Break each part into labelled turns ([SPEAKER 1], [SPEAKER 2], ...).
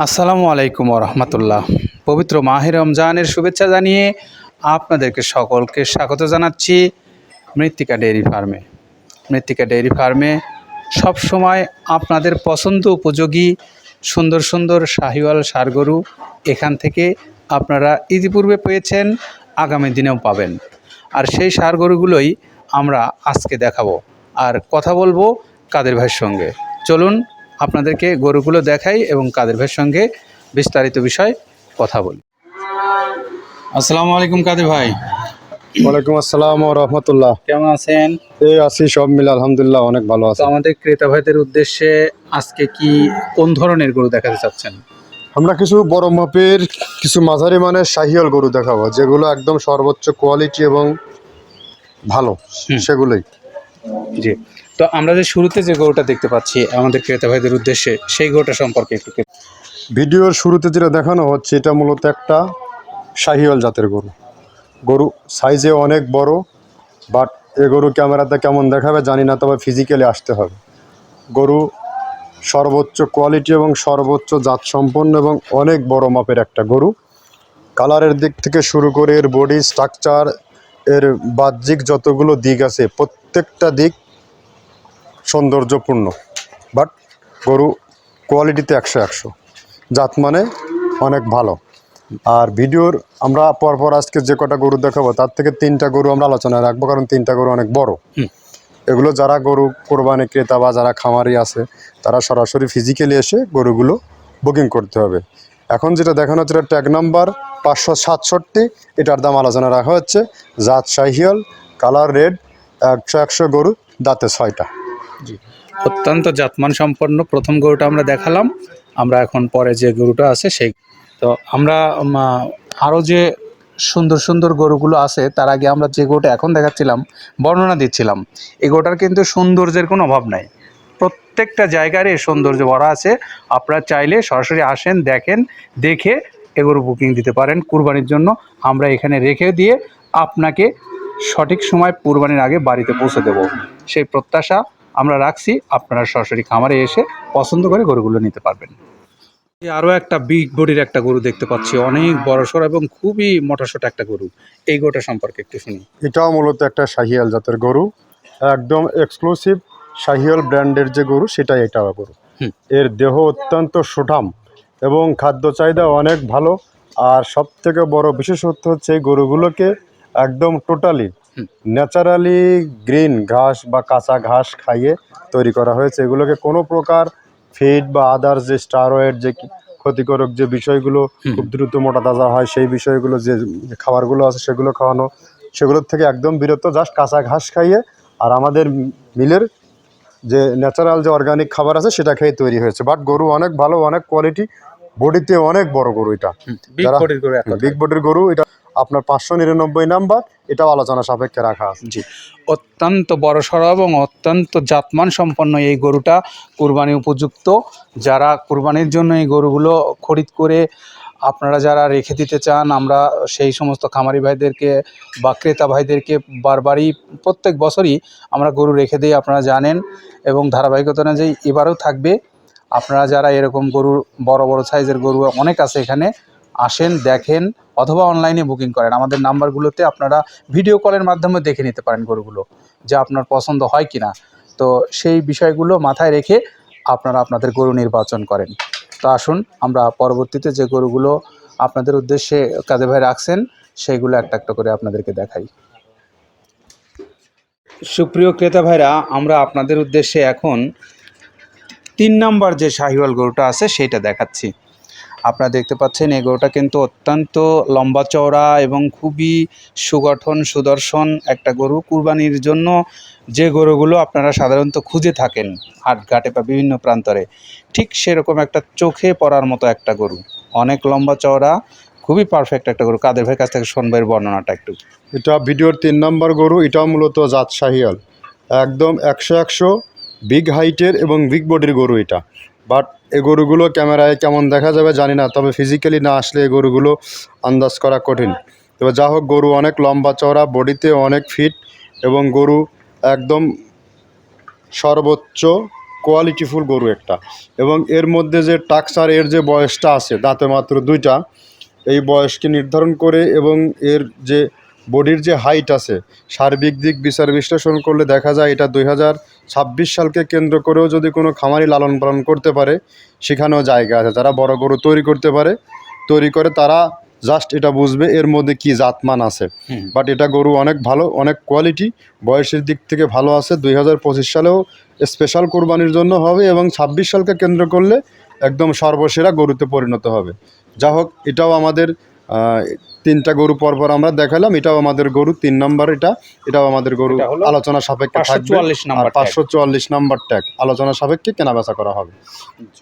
[SPEAKER 1] আসসালামু আলাইকুম রহমতুল্লাহ পবিত্র মাহে রমজানের শুভেচ্ছা জানিয়ে আপনাদেরকে সকলকে স্বাগত জানাচ্ছি মৃত্তিকা ডেয়ারি ফার্মে। মৃত্তিকা ডেয়ারি ফার্মে সব সময় আপনাদের পছন্দ উপযোগী সুন্দর সুন্দর শাহিওয়াল সারগরু এখান থেকে আপনারা ইতিপূর্বে পেয়েছেন, আগামী দিনেও পাবেন। আর সেই সারগরুগুলোই আমরা আজকে দেখাবো। আর কথা বলব কাদের ভাইয়ের সঙ্গে। চলুন আপনাদেরকে গরুগুলো দেখাই এবং কাদের ভাইয়ের সঙ্গে বিস্তারিত বিষয় কথা বলি। আসসালামু আলাইকুম কাদের ভাই।
[SPEAKER 2] ওয়ালাইকুম আসসালাম ও রহমতুল্লাহ।
[SPEAKER 1] কেমন আছেন?
[SPEAKER 2] এই আছি সব মিলে আলহামদুলিল্লাহ অনেক ভালো আছে।
[SPEAKER 1] আমাদের ক্রেতা ভাইদের উদ্দেশ্যে আজকে কি কোন ধরনের গরু দেখাতে চাচ্ছেন?
[SPEAKER 2] আমরা কিছু বড় মাপের কিছু মাঝারি মানের শাহিয়াল গরু দেখাবো যেগুলো একদম সর্বোচ্চ কোয়ালিটি এবং ভালো সেগুলোই।
[SPEAKER 1] জি। তো আমরা যে শুরুতে যে গরুটা দেখতে পাচ্ছি, আমাদের ক্রেতা ভাইদের উদ্দেশ্যে সেই গরুটা সম্পর্কে একটু
[SPEAKER 2] ভিডিওর শুরুতে যেটা দেখানো হচ্ছে, এটা মূলত একটা শাহিয়াল জাতের গরু। গরু সাইজে অনেক বড় বাট এ গরু ক্যামেরাতে কেমন দেখাবে জানি না, তবে ফিজিক্যালি আসতে হবে। গরু সর্বোচ্চ কোয়ালিটি এবং সর্বোচ্চ জাত সম্পন্ন এবং অনেক বড় মাপের একটা গরু। কালারের দিক থেকে শুরু করে এর বডি স্ট্রাকচার এর বাহ্যিক যতগুলো দিক আছে, প্রত্যেকটা দিক সৌন্দর্যপূর্ণ। বাট গরু কোয়ালিটিতে একশো একশো। জাত মানে অনেক ভালো। আর ভিডিওর আমরা পরপর আজকে যে কটা গরু দেখাবো তার থেকে তিনটা গরু আমরা আলোচনায় রাখব কারণ তিনটা গরু অনেক বড়। এগুলো যারা গরু কোরবানি ক্রেতা বা যারা খামারি আছে তারা সরাসরি ফিজিক্যালি এসে গরুগুলো বুকিং করতে হবে। এখন যেটা দেখানো হচ্ছে এটা ট্যাগ নাম্বার পাঁচশো সাতষট্টি। এটার দাম আলোচনা রাখা হচ্ছে। জাত শাহিয়াল কালার রেড একশো একশো গরু দাঁতে ছয়টা।
[SPEAKER 1] অত্যন্ত জাতমান সম্পন্ন প্রথম গরুটা আমরা দেখালাম। আমরা এখন পরে যে গরুটা আছে সেই তো আমরা আরও যে সুন্দর সুন্দর গরুগুলো আছে, তার আগে আমরা যে গরুটা এখন দেখাচ্ছিলাম, বর্ণনা দিচ্ছিলাম। এই গরুটার কিন্তু সৌন্দর্যের কোনো অভাব নাই। প্রত্যেকটা জায়গার এই সৌন্দর্য ভরা আছে। আপনারা চাইলে সরাসরি আসেন, দেখেন, দেখে এগুলো বুকিং দিতে পারেন কুরবানির জন্য। আমরা এখানে রেখে দিয়ে আপনাকে সঠিক সময় কুরবানির আগে বাড়িতে পৌঁছে দেব। সেই প্রত্যাশা আমরা রাখছি। আপনারা সরাসরি খামারে এসে পছন্দ করে গরুগুলো নিতে পারবেন। আরও একটা বিগ বডির একটা গরু দেখতে পাচ্ছি। অনেক বড়সড় এবং খুবই মোটাসোটা একটা গরু। এই গরুটা সম্পর্কে একটু শুনি।
[SPEAKER 2] এটাও মূলত একটা শাহিয়াল জাতের গরু। একদম এক্সক্লুসিভ শাহিয়াল ব্র্যান্ডের যে গরু সেটাই এটা গরু। এর দেহ অত্যন্ত সুঠাম এবং খাদ্য চাহিদা অনেক ভালো। আর সব থেকে বড় বিশেষত্ব হচ্ছে এই গরুগুলোকে একদম টোটালি। ন্যাচারালি গ্রিন ঘাস বা কাঁচা ঘাস খাইয়ে তৈরি করা হয়েছে। এগুলোকে কোনো প্রকার ফিড বা আদার্স যে স্টারয়েড যে ক্ষতিকারক যে বিষয়গুলো খুব দ্রুত মোটা তাজা হয় সেই বিষয়গুলো যে খাবারগুলো আছে সেগুলো খাওয়ানো সেগুলোর থেকে একদম বিরত জাস্ট কাঁচা ঘাস খাইয়ে আর আমাদের মিলের যে ন্যাচারাল যে অর্গানিক খাবার আছে সেটা খেয়ে তৈরি হয়েছে। বাট গরু অনেক ভালো অনেক কোয়ালিটি বডিতে অনেক বড় গরু এটা।
[SPEAKER 1] বিগ বডির গরু
[SPEAKER 2] এটা আপনার পাঁচশো নিরানব্বই নাম্বার, এটাও আলোচনা সাপেক্ষে রাখা আছে।
[SPEAKER 1] জি। অত্যন্ত বড়সড় এবং অত্যন্ত জাতমান সম্পন্ন এই গরুটা কুরবানি উপযুক্ত। যারা কুরবানির জন্য এই গরুগুলো খরিদ করে আপনারা যারা রেখে দিতে চান, আমরা সেই সমস্ত খামারি ভাইদেরকে বা ক্রেতা ভাইদেরকে বারবারই প্রত্যেক বছরই আমরা গরু রেখে দিই, আপনারা জানেন। এবং ধারাবাহিকতা অনুযায়ী এবারেও থাকবে। আপনারা যারা এরকম গরুর বড় বড় সাইজের গরু অনেক আছে এখানে আসেন, দেখেন অথবা অনলাইনে বুকিং করেন। আমাদের নাম্বারগুলোতে আপনারা ভিডিও কলের মাধ্যমে দেখে নিতে পারেন গরুগুলো, যা আপনার পছন্দ হয় কি না তো সেই বিষয়গুলো মাথায় রেখে আপনারা আপনাদের গরু নির্বাচন করেন। তো আসুন, আমরা পরবর্তীতে যে গরুগুলো আপনাদের উদ্দেশ্যে কাজে ভাই রাখছেন সেইগুলো একটা একটা করে আপনাদেরকে দেখাই। সুপ্রিয় ক্রেতা ভাইরা, আমরা আপনাদের উদ্দেশ্যে এখন তিন নাম্বার যে শাহিওয়াল গরুটা আছে সেইটা দেখাচ্ছি। আপনারা দেখতে পাচ্ছেন, এই গরুটা কিন্তু অত্যন্ত লম্বা চওড়া এবং খুবই সুগঠন, সুদর্শন একটা গরু। কুরবানির জন্য যে গরুগুলো আপনারা সাধারণত খুঁজে থাকেন, হাটঘাটে বা বিভিন্ন প্রান্তরে, ঠিক সেরকম একটা চোখে পড়ার মতো একটা গরু। অনেক লম্বা চওড়া, খুবই পারফেক্ট একটা গরু। কাদের ভাইয়ের কাছ থেকে শোনবার বর্ণনাটা একটু?
[SPEAKER 2] এটা ভিডিওর তিন নম্বর গরু, এটাও মূলত জাত শাহিয়াল। একদম একশো একশো বিগ হাইটের এবং বিগ বডির গরু এটা। বাট এই গরুগুলো ক্যামেরায় কেমন দেখা যাবে জানি না, তবে ফিজিক্যালি না আসলে এই গরুগুলো আন্দাজ করা কঠিন। তবে যা হোক, গরু অনেক লম্বা চওড়া, বডিতে অনেক ফিট এবং গরু একদম সর্বোচ্চ কোয়ালিটিফুল গরু একটা। এবং এর মধ্যে যে টাক্সার এর যে বয়সটা আছে, দাঁতে মাত্র দুইটা, এই বয়সকে নির্ধারণ করে এবং এর যে বডির যে হাইট আছে, সার্বিক দিক বিচার বিশ্লেষণ করলে দেখা যায় এটা দুই হাজার ছাব্বিশ সালকে কেন্দ্র করেও যদি কোনো খামারি লালন পালন করতে পারে সেখানেও জায়গা আছে। যারা বড় গরু তৈরি করতে পারে তৈরি করে তারা জাস্ট এটা বুঝবে এর মধ্যে কি জাতমান আছে। বাট এটা গরু অনেক ভালো অনেক কোয়ালিটি বয়সের দিক থেকে ভালো আছে। দুই হাজার পঁচিশ সালেও স্পেশাল কোরবানির জন্য হবে এবং ছাব্বিশ সালকে কেন্দ্র করলে একদম সর্বসেরা গরুতে পরিণত হবে। যা হোক এটাও আমাদের তিনটা গরু পরপর আমরা দেখালাম। এটাও আমাদের গরু তিন নম্বর এটা। এটাও আমাদের গরু আলোচনা সাপেক্ষে
[SPEAKER 1] পাঁচশো
[SPEAKER 2] থাকবে
[SPEAKER 1] চুয়াল্লিশ নাম্বার
[SPEAKER 2] ট্যাগ আলোচনা সাপেক্ষে কেনাবেচা করা হবে।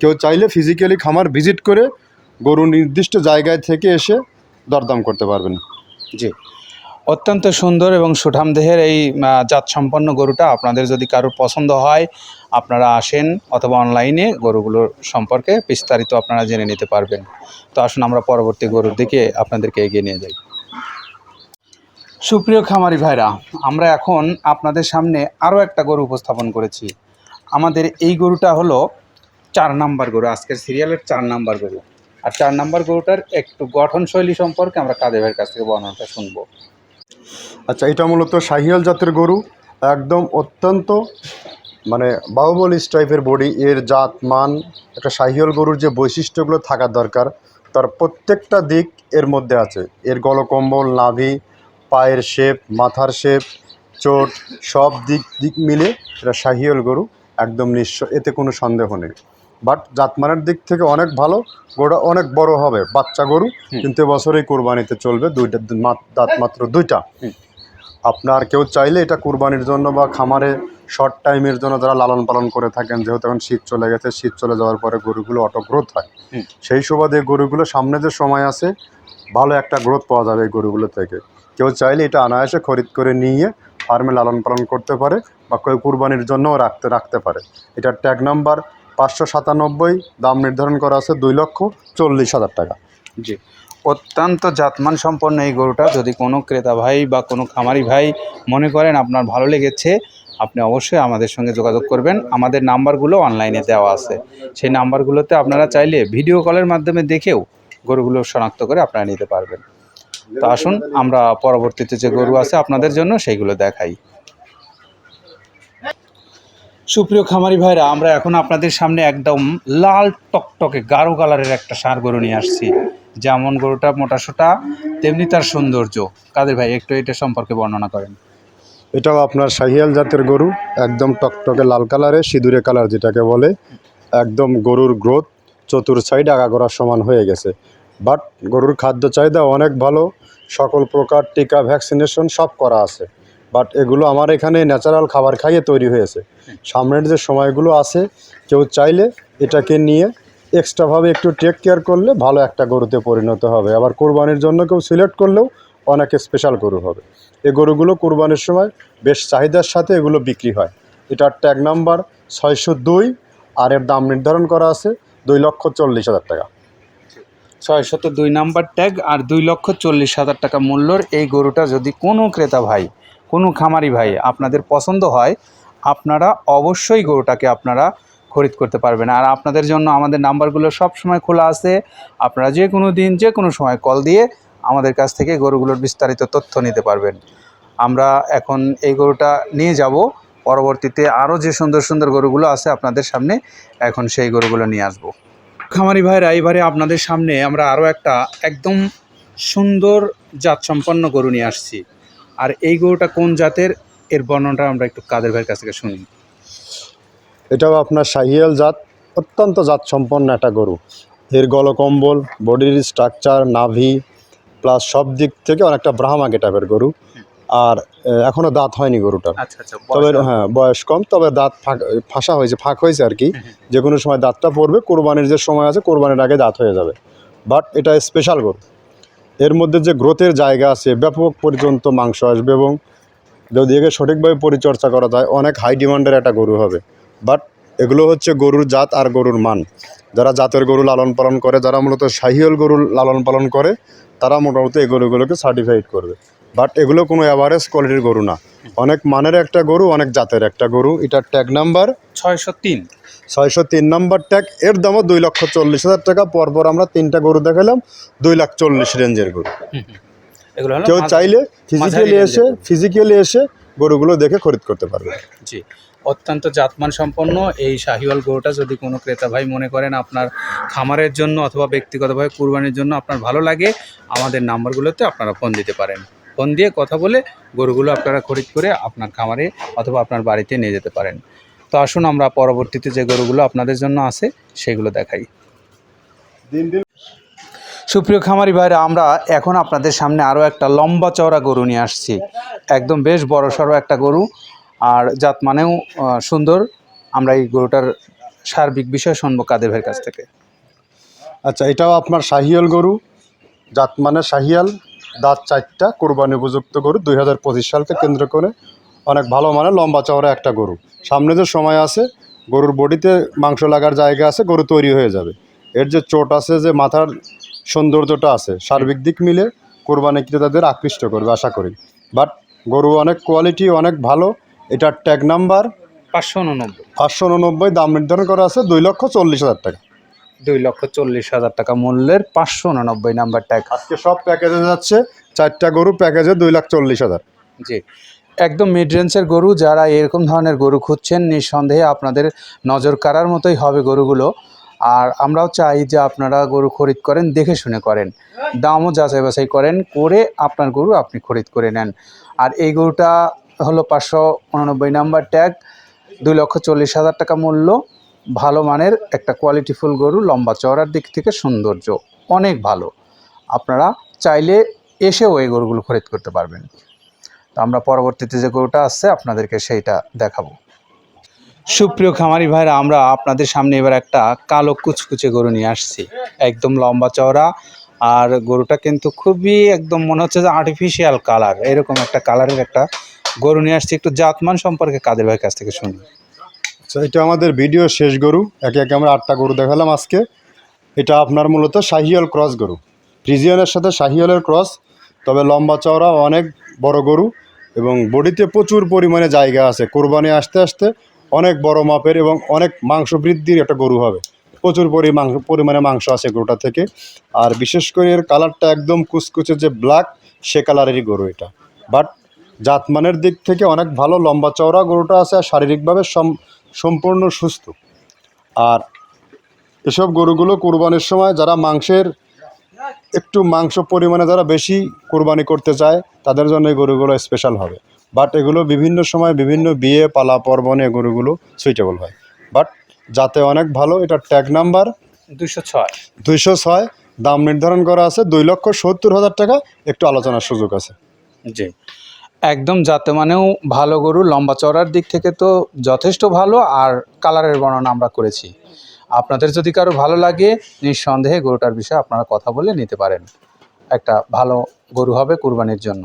[SPEAKER 2] কেউ চাইলে ফিজিক্যালি খামার ভিজিট করে গরু নির্দিষ্ট জায়গায় থেকে এসে দরদাম করতে পারবেন।
[SPEAKER 1] জি। অত্যন্ত সুন্দর এবং সুঠাম দেহের এই জাত সম্পন্ন গরুটা আপনাদের যদি কারোর পছন্দ হয়, আপনারা আসেন অথবা অনলাইনে গরুগুলোর সম্পর্কে বিস্তারিত আপনারা জেনে নিতে পারবেন। তো আসুন আমরা পরবর্তী গরুর দিকে আপনাদেরকে এগিয়ে নিয়ে যাই। সুপ্রিয় খামারি ভাইরা, আমরা এখন আপনাদের সামনে আরও একটা গরু উপস্থাপন করেছি। আমাদের এই গরুটা হলো চার নাম্বার গরু, আজকের সিরিয়ালের চার নাম্বার গরু। আর চার নাম্বার গরুটার একটু গঠনশৈলী সম্পর্কে আমরা কাদের ভাইয়ের কাছ থেকে বর্ণনাটা শুনব।
[SPEAKER 2] আচ্ছা এটা মূলত শাহিয়াল জাতের গরু। একদম অত্যন্ত মানে বাহুবল টাইপের বডি এর জাত, মান, একটা শাহিয়াল গরুর যে বৈশিষ্ট্যগুলো থাকার দরকার, তার প্রত্যেকটা দিক এর মধ্যে আছে। এর গলকম্বল, নাভি, পায়ের শেপ মাথার শেপ চোট, সব দিক দিক মিলে এটা শাহিয়াল গরু একদম নিঃস্ব, এতে কোনো সন্দেহ নেই। বাট জাতমানের দিক থেকে অনেক ভালো গরুটা অনেক বড় হবে বাচ্চা গরু। কিন্তু এবছরই কোরবানিতে চলবে দুইটা দাঁত মাত্র দুইটা। আপনার কেউ চাইলে এটা কুরবানির জন্য বা খামারে শর্ট টাইমের জন্য যারা লালন পালন করে থাকেন যেহেতু এখন শীত চলে গেছে শীত চলে যাওয়ার পরে গরুগুলো অটো গ্রোথ হয়। সেই সুবাদে গরুগুলো সামনে যে সময় আছে ভালো একটা গ্রোথ পাওয়া যাবে এই গরুগুলো থেকে। কেউ চাইলে এটা অনায়াসে খরিদ করে নিয়ে ফার্মে লালন পালন করতে পারে বা কেউ কুরবানির জন্যও রাখতে রাখতে পারে। এটার ট্যাগ নাম্বার পাঁচশো সাতানব্বই, দাম নির্ধারণ করা আছে দুই লক্ষ চল্লিশ হাজার টাকা।
[SPEAKER 1] জি। অত্যন্ত জাতমান সম্পন্ন এই গরুটা। যদি কোনো ক্রেতা ভাই বা কোনো খামারি ভাই মনে করেন আপনার ভালো লেগেছে, আপনি অবশ্যই আমাদের সঙ্গে যোগাযোগ করবেন। আমাদের নাম্বারগুলো অনলাইনে দেওয়া আছে। সেই নাম্বারগুলোতে আপনারা চাইলে ভিডিও কলের মাধ্যমে দেখেও গরুগুলো শনাক্ত করে আপনারা নিতে পারবেন। তো আসুন, আমরা পরবর্তীতে যে গরু আছে আপনাদের জন্য সেইগুলো দেখাই। সুপ্রিয় খামারি ভাইরা, আমরা এখন আপনাদের সামনে একদম লাল টকটকে গাঢ় কালারের একটা সার গরু নিয়ে আসছি। যেমন গরুটা মোটাসোটা তেমনি তার সৌন্দর্য। কাদের ভাই, একটু এটা সম্পর্কে বর্ণনা করেন।
[SPEAKER 2] এটাও আপনার শাহিয়াল জাতের গরু, একদম টকটকে লাল কালারে, সিঁদুরে কালার যেটাকে বলে। একদম গরুর গ্রোথ চতুর সাইড আগা করার সমান হয়ে গেছে। বাট গরুর খাদ্য চাহিদা অনেক ভালো, সকল প্রকার টিকা, ভ্যাকসিনেশন সব করা আছে। বাট এগুলো আমার এখানে ন্যাচারাল খাবার খাইয়ে তৈরি হয়েছে। সামনের যে সময়গুলো আছে, কেউ চাইলে এটাকে নিয়ে এক্সট্রাভাবে একটু টেক কেয়ার করলে ভালো একটা গরুতে পরিণত হবে। আবার কোরবানির জন্য কেউ সিলেক্ট করলেও অনেক স্পেশাল গরু হবে। এই গরুগুলো কোরবানির সময় বেশ চাহিদার সাথে এগুলো বিক্রি হয়। এটার ট্যাগ নাম্বার ছয়শো দুই আর এর দাম নির্ধারণ করা আছে দুই লক্ষ চল্লিশ হাজার টাকা।
[SPEAKER 1] ছয়শত দুই নাম্বার ট্যাগ আর দুই লক্ষ চল্লিশ হাজার টাকা মূল্যর এই গরুটা যদি কোনো ক্রেতা ভাই কোনো খামারি ভাই আপনাদের পছন্দ হয়, আপনারা অবশ্যই গরুটাকে আপনারা খরিদ করতে পারবেন। আর আপনাদের জন্য আমাদের নাম্বারগুলো সব সময় খোলা আছে। আপনারা যে কোনো দিন, যে কোনো সময় কল দিয়ে আমাদের কাছ থেকে গরুগুলোর বিস্তারিত তথ্য নিতে পারবেন। আমরা এখন এই গরুটা নিয়ে যাব। পরবর্তীতে আরও যে সুন্দর সুন্দর গরুগুলো আছে আপনাদের সামনে, এখন সেই গরুগুলো নিয়ে আসব। খামারি ভাইরা এবারে আপনাদের সামনে আমরা আরও একটা একদম সুন্দর জাতসম্পন্ন গরু নিয়ে আসছি। আর এই গরুটা কোন জাতের এর বর্ণনাটা আমরা একটু কাদের ভাইয়ের কাছ থেকে শুনি।
[SPEAKER 2] এটাও আপনার শাহিয়াল জাত অত্যন্ত জাত সম্পন্ন একটা গরু। এর গলকম্বল বডির স্ট্রাকচার নাভি প্লাস সব দিক থেকে অনেকটা ব্রাহ্মা গেটাপের গরু। আর এখনও দাঁত হয়নি গরুটার।
[SPEAKER 1] আচ্ছা আচ্ছা
[SPEAKER 2] তবে হ্যাঁ বয়স কম তবে দাঁত ফাঁক ফাঁসা হয়েছে ফাঁক হয়েছে আর কি। যে কোনো সময় দাঁতটা পড়বে কোরবানির যে সময় আছে কোরবানির আগে দাঁত হয়ে যাবে। বাট এটা স্পেশাল গরু। এর মধ্যে যে গ্রোথের জায়গা আছে, ব্যাপক পর্যন্ত মাংস আসবে এবং যদি একে সঠিকভাবে পরিচর্যা করা যায়, অনেক হাই ডিমান্ডের একটা গরু হবে। বাট এগুলো হচ্ছে গরুর জাত আর গরুর মান। যারা জাতের গরু লালন পালন করে, যারা মূলত শাহিয়াল গরু লালন পালন করে, তারা মোটামুটি এই গরুগুলোকে সার্টিফাইড করবে। বাট এগুলো কোনো অ্যাভারেজ কোয়ালিটির গরু না। অনেক মানের একটা গরু, অনেক জাতের একটা গরু। এটার ট্যাগ নাম্বার
[SPEAKER 1] ছয়শো তিন।
[SPEAKER 2] ছয়শো তিন নম্বর ট্যাগ। এর দামও দুই লক্ষ চল্লিশ হাজার টাকা। পরপর আমরা তিনটা গরু দেখালাম দুই লাখ চল্লিশ রেঞ্জের গরু।
[SPEAKER 1] এগুলো
[SPEAKER 2] কেউ চাইলে ফিজিক্যালি এসে ফিজিক্যালি এসে গরুগুলো দেখে খরিদ করতে পারবে।
[SPEAKER 1] জি। অত্যন্ত জাতমান সম্পন্ন এই শাহিওয়াল গরুটা যদি কোনো ক্রেতা ভাই মনে করেন আপনার খামারের জন্য অথবা ব্যক্তিগতভাবে কুরবানির জন্য আপনার ভালো লাগে আমাদের নাম্বারগুলোতে আপনারা ফোন দিতে পারেন। ফোন দিয়ে কথা বলে গরুগুলো আপনারা খরিদ করে আপনার খামারে অথবা আপনার বাড়িতে নিয়ে যেতে পারেন। তো আসুন আমরা পরবর্তীতে যে গরুগুলো আপনাদের জন্য আছে সেগুলো দেখাই।
[SPEAKER 2] দিন দিন
[SPEAKER 1] সুপ্রিয় খামারি ভাইরা আমরা এখন আপনাদের সামনে আরও একটা লম্বা চওড়া গরু নিয়ে আসছি। একদম বেশ বড় সড়ো একটা গরু আর জাত মানেও সুন্দর। আমরা এই গরুটার সার্বিক বিষয় শুনব কাদের ভাইয়ের কাছ থেকে।
[SPEAKER 2] আচ্ছা এটাও আপনার শাহিয়াল গরু। জাত মানে শাহিয়াল দাঁত চারটা কোরবানি উপযুক্ত গরু। দুই হাজার পঁচিশ সালকে কেন্দ্র করে অনেক ভালো মানে লম্বা চওড়া একটা গরু। সামনে যে সময় আছে গরুর বডিতে মাংস লাগার জায়গা আছে গরু তৈরি হয়ে যাবে। এর যে চোট আছে যে মাথার সৌন্দর্যটা আছে সার্বিক দিক মিলে কোরবানি ক্রেতাদের আকৃষ্ট করবে আশা করি। বাট গরু অনেক কোয়ালিটি অনেক ভালো এটার ট্যাগ নাম্বার
[SPEAKER 1] পাঁচশো উননব্বই।
[SPEAKER 2] পাঁচশো উননব্বই দাম নির্ধারণ করা আছে দুই লক্ষ চল্লিশ হাজার টাকা।
[SPEAKER 1] দুই লক্ষ চল্লিশ হাজার টাকা মূল্যের পাঁচশো উননব্বই নাম্বার ট্যাগ
[SPEAKER 2] আজকে সব প্যাকেজে যাচ্ছে চারটা গরু প্যাকেজে দুই লাখ চল্লিশ হাজার।
[SPEAKER 1] জি। একদম মিড রেঞ্জের গরু, যারা এরকম ধরনের গরু খুঁজছেন, নিঃসন্দেহে আপনাদের নজর কাড়ার মতোই হবে গরুগুলো। আর আমরাও চাই যে আপনারা গরু খরিদ করেন, দেখে শুনে করেন। দামও যাচাই বাছাই করেন, করে আপনার গরু আপনি খরিদ করে নেন। আর এই গরুটা হলো পাঁচশো উননব্বই নাম্বার ট্যাগ দুই লক্ষ চল্লিশ হাজার টাকা মূল্য, ভালো মানের একটা কোয়ালিটিফুল গরু, লম্বা চওড়ার দিক থেকে সৌন্দর্য অনেক ভালো। আপনারা চাইলে এসেও এই গরুগুলো খরিদ করতে পারবেন। তো আমরা পরবর্তীতে যে গরুটা আসছে, আপনাদেরকে সেইটা দেখাবো। সুপ্রিয় খামারি ভাইরা, আমরা আপনাদের সামনে এবার একটা কালো কুচকুচে গরু নিয়ে আসছি। একদম লম্বা চওড়া, আর গরুটা কিন্তু খুবই একদম মনে হচ্ছে যে আর্টিফিশিয়াল কালার এরকম একটা কালারের একটা গরু নিয়ে আসছি। একটু জাতমান সম্পর্কে কাদের ভাইয়ের কাছ থেকে শুনি
[SPEAKER 2] আচ্ছা এটা আমাদের ভিডিও শেষ গরু। একে একে আমরা আটটা গরু দেখালাম আজকে। এটা আপনার মূলত শাহিয়াল ক্রস গরু। ফ্রিজিয়ানের সাথে শাহিয়ালের ক্রস, তবে লম্বা চওড়া, অনেক বড় গরু এবং বডিতে প্রচুর পরিমাণে জায়গা আছে। কোরবানি আসতে আসতে অনেক বড় মাপের এবং অনেক মাংস বৃদ্ধির একটা গরু হবে। প্রচুর পরি মাংস পরিমাণে মাংস আছে গরুটা থেকে। আর বিশেষ করে এর কালারটা একদম কুচকুচে যে ব্ল্যাক সে কালারেরই গরু এটা। বাট জাতমানের দিক থেকে অনেক ভালো লম্বা চওড়া গরুটা আছে আর শারীরিকভাবে সম- সম্পূর্ণ সুস্থ। আর এসব গরুগুলো কোরবানির সময় যারা মাংসের একটু মাংস পরিমাণে যারা বেশি কোরবানি করতে চায় তাদের জন্য এই গরুগুলো স্পেশাল হবে। বাট এগুলো বিভিন্ন সময় বিভিন্ন বিয়ে পালা পর্বণে গরুগুলো সুইটেবল হয়। বাট যাতে অনেক ভালো এটা ট্যাগ নাম্বার
[SPEAKER 1] দুইশো ছয়।
[SPEAKER 2] দুইশো ছয় দাম নির্ধারণ করা আছে দুই লক্ষ সত্তর হাজার টাকা। একটু আলোচনার সুযোগ আছে।
[SPEAKER 1] জি। একদম যাতে মানেও ভালো গরু লম্বা চড়ার দিক থেকে তো যথেষ্ট ভালো আর কালারের বর্ণনা আমরা করেছি। আপনাদের যদি কারও ভালো লাগে, নিঃসন্দেহে গরুটার বিষয়ে আপনারা কথা বলে নিতে পারেন। একটা ভালো গরু হবে কুরবানির জন্য।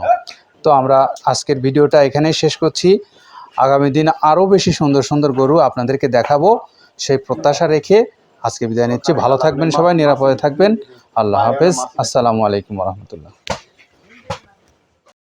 [SPEAKER 1] তো আমরা আজকের ভিডিওটা এখানেই শেষ করছি। আগামী দিন আরও বেশি সুন্দর সুন্দর গরু আপনাদেরকে দেখাবো। সেই প্রত্যাশা রেখে আজকে বিদায় নিচ্ছি। ভালো থাকবেন সবাই, নিরাপদে থাকবেন। আল্লাহ হাফেজ। আসসালামু আলাইকুম রহমতুল্লাহ।